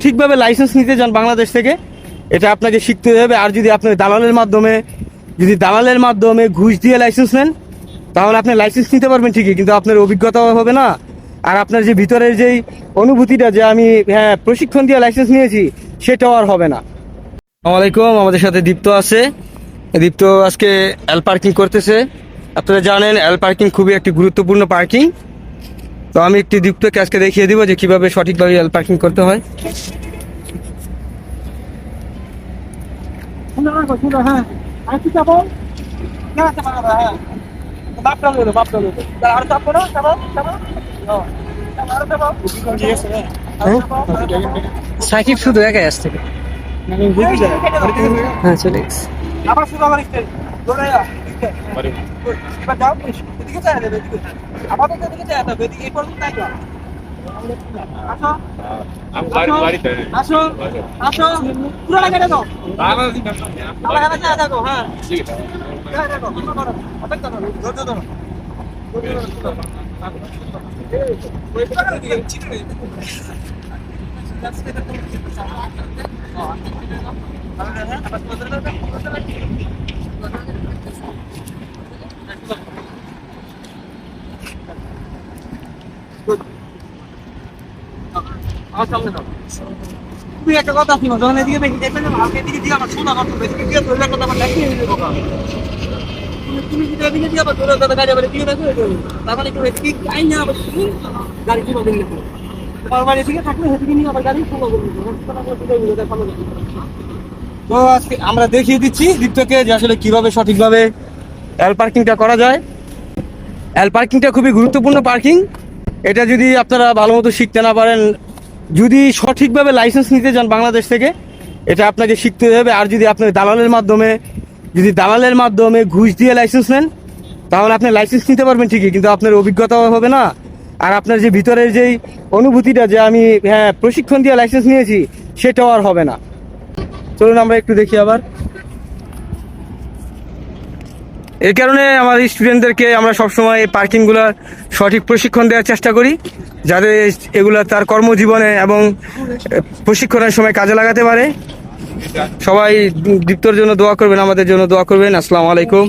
সঠিকভাবে লাইসেন্স নিতে যান বাংলাদেশ থেকে, এটা আপনাকে শিখতে হবে। আর যদি আপনি দালালের মাধ্যমে, যদি দালালের মাধ্যমে ঘুষ দিয়ে লাইসেন্স নেন, তাহলে আপনি লাইসেন্স নিতে পারবেন ঠিকই, কিন্তু আপনার অভিজ্ঞতাও হবে না। আর আপনার যে ভিতরের যেই অনুভূতিটা যে আমি হ্যাঁ প্রশিক্ষণ দিয়ে লাইসেন্স নিয়েছি, সেটাও আর হবে না। আসসালামু আলাইকুম, আমাদের সাথে দীপ্ত আছে। দীপ্ত আজকে এল পার্কিং করতেছে। আপনারা জানেন এল পার্কিং খুবই একটি গুরুত্বপূর্ণ পার্কিং তো আমি একটি দীপ্তকে আজকে দেখিয়ে দিব যে কীভাবে সঠিকভাবে এল পার্কিং করতে হয়। সাকিব শুধু একাই আসছে। মানে হ্যাঁ চলে গেছে। আবার শুরু আবার যা এবার যাও এদিকে চাই দেবে এদিকে আপাতত এদিকে চাই দেবে এদিকে এই পর্যন্ত তাই যাও আসো আসো। আসো পুরো লাগে দাও। আবার আবার চাই দেখো হ্যাঁ দেখো করো অপেক্ষা করো ধৈর্য ধরো আমার সামনে দাও তুমি একটা কথা শুনো, যখন এদিকে বেশি দেখবে না, আমাকে এদিকে দিয়ে আমার শোনা কথা এদিকে দিয়ে ধরে কথা আমার লেখিয়ে দিতে কথা তুমি যদি এদিকে দিয়ে আবার ধরে কথা গাড়ি আবার এদিকে দেখো তারপরে একটু এদিকে আই না আবার গাড়ি শুনো দিলে তোমার বাড়ি এদিকে থাকলে সেদিকে নিয়ে আবার গাড়ি শুনো করব তো আজকে আমরা দেখিয়ে দিচ্ছি দীপ্তকে যে আসলে কীভাবে সঠিকভাবে এল পার্কিংটা করা যায়। এল পার্কিংটা খুবই গুরুত্বপূর্ণ পার্কিং এটা যদি আপনারা ভালো মতো শিখতে না পারেন, যদি সঠিকভাবে লাইসেন্স নিতে যান বাংলাদেশ থেকে, এটা আপনাকে শিখতে হবে। আর যদি আপনি দালালের মাধ্যমে, যদি দালালের মাধ্যমে ঘুষ দিয়ে লাইসেন্স নেন, তাহলে আপনি লাইসেন্স নিতে পারবেন ঠিকই, কিন্তু আপনার অভিজ্ঞতাও হবে না। আর আপনার যে ভিতরের যেই অনুভূতিটা যে আমি হ্যাঁ প্রশিক্ষণ দিয়ে লাইসেন্স নিয়েছি, সেটাও আর হবে না। চলুন আমরা একটু দেখি আবার। এর কারণে আমার স্টুডেন্টদেরকে আমরা সবসময় এই পার্কিংগুলো সঠিক প্রশিক্ষণ দেওয়ার চেষ্টা করি, যাতে এগুলো তার কর্মজীবনে এবং প্রশিক্ষণের সময় কাজে লাগাতে পারে। সবাই দীপ্তর জন্য দোয়া করবেন, আমাদের জন্য দোয়া করবেন। আসসালামু আলাইকুম।